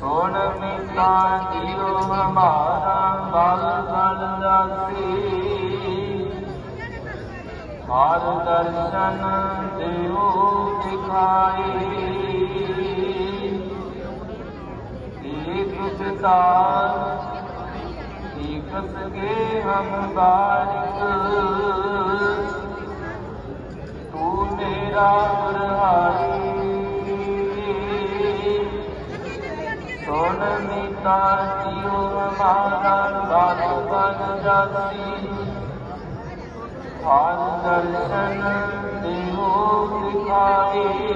ਸੁਣ ਮਿਤਾ ਜੀਉ ਹਮਾਰਾ ਬਲ ਬਲ ਜਾਸੀ ਹਰ ਦਰਸ਼ਨ ਦਿਓ ਦਿਖਾਈ। ਏਕ ਜਤਾ एक सगे हम बारिक तू मेरा बरहारी सोन मीता जियो हमारा बाल बन जाती हर दर्शन देहो दिखाई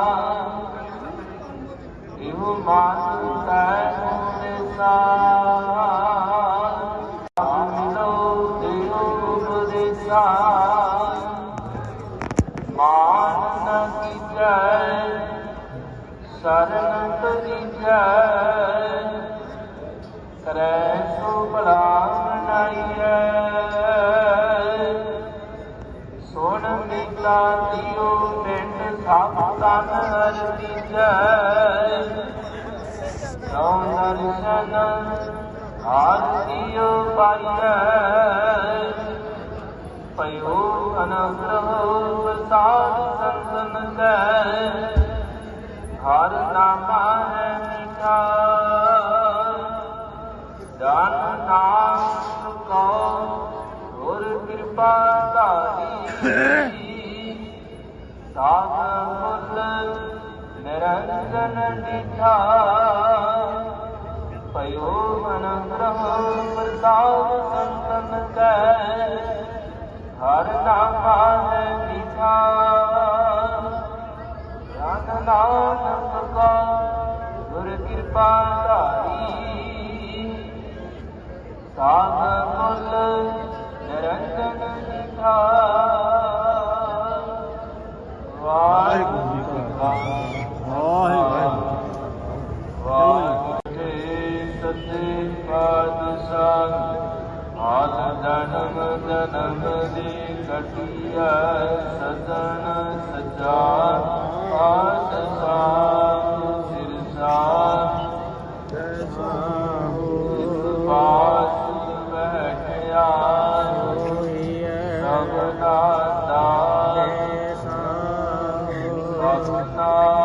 ਸ਼ਰਨ ਤਰੀਜੈ ਕਰੈ ਸੋ ਭਲਾ ਮਨਾਈਐ ਸੋਨ ਮਿਲਾ ਦਿਓ ਪਿੰਡ ਸਭ ਤਨ ਅਰਤੀਜੈ ਸੋ ਦਰਸ਼ਨ ਆਰਤੀਓ ਪਾਈਐ। ਪਇਓ ਅਨੰਦਰਹੁ ਪ੍ਰਸਾਦ ਸੰਤਨ ਕੈ ਹਰ ਨਾਮਾ ਹੈ ਮਿਠਾ। ਦਾਨ ਨਾਮ ਕੋ ਗੁਰ ਕਿਰਪਾ ਧਾਰੀ। ਸਾਧ ਮੁਲ ਨਿਰੰਜਨ ਨਿਠਾ। ਪਇਓ ਅਨੰਦਰਹੁ ਪ੍ਰਸਾਦ ਸੰਤਨ ਕੈ। ਹਰ ਨਾਮਾ ਹੈ ਮਿਠਾ। ਜਨ ਕਾ ਗੁਰ ਕਿਰਪਾ ਧਾਰੀ। ਸਾਧ ਮੁਲ ਨਿਰੰਜਨ ਮਿਠਾ ਵਾਹਿਗੁਰੂ ਸਤਨਾਮ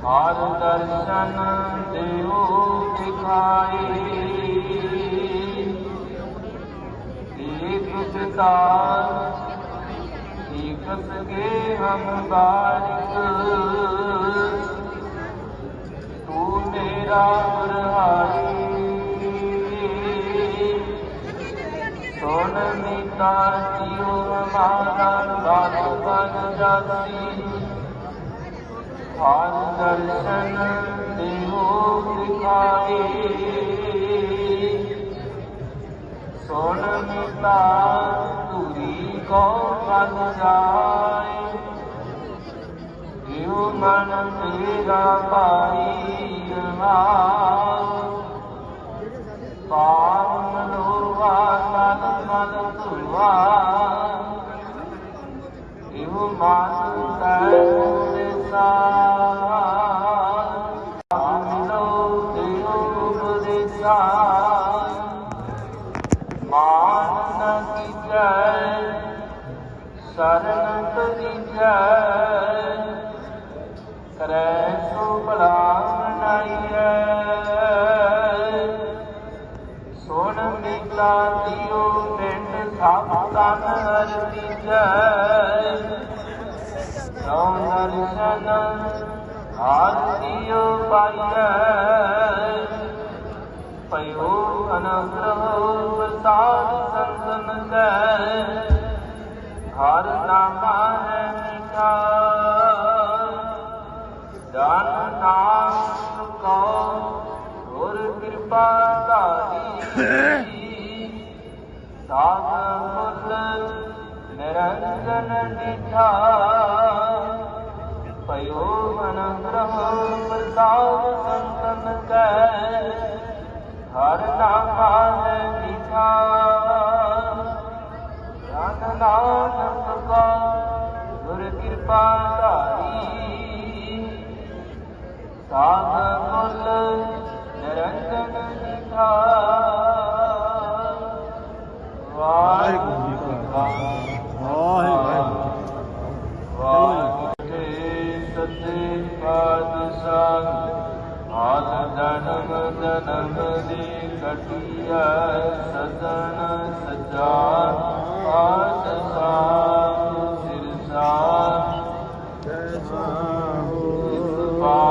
ਹਰ ਦਰਸ਼ਨ ਦੇਉ ਦਿਖਾਈ ਏਕ ਪਿਤਾ ਏਕ ਸਗੇ ਹਮ ਬਾਰਿਕ ਹਰ ਦਰਸ਼ਨ ਦਿਓ ਦਿਖਾਏ ਸੁਣ ਮਿਤਾ ਤੁਰੀ ਕੋ ਬਨ ਜਾਏ ਦਿਓ ਮਨ ਤੇਰਾ ਪਾਈ ਪਾਵਨ ਮਨੋਵਾ ਮਨ ਮਨ ਤੁਵਾ ਦਿਓ ਮਾਨ ਤੈ ਨੌ ਦਰਸ਼ਨ ਹਾਰ ਦਿਓ ਪਾਈਐ ਪਇਓ ਅਨੰਦਰਹੁ ਪ੍ਰਸਾਦ ਸੰਤਨ ਕੈ ਹਰ ਨਾਮਾ ਕਿਰਪਾ ਧਾਰੀ ਸਾਧ ਮੁਲ ਨਿਰੰਜਨ ਮਿਠਾ ਵਾਹਿਗੁਰੂ ਜੀ ਕਾ ਖਾਲਸਾ ਵਾਹਿਗੁਰੂ ਸੱਚੇ ਪਾਤਸ਼ਾਹ ਆਦ ਜਨਮ ਜਨਮ ਦੀ ਕਟਿਆ ਸਦਨ ਸਜਾ ਪਾਤਸ਼ਾਹ Oh.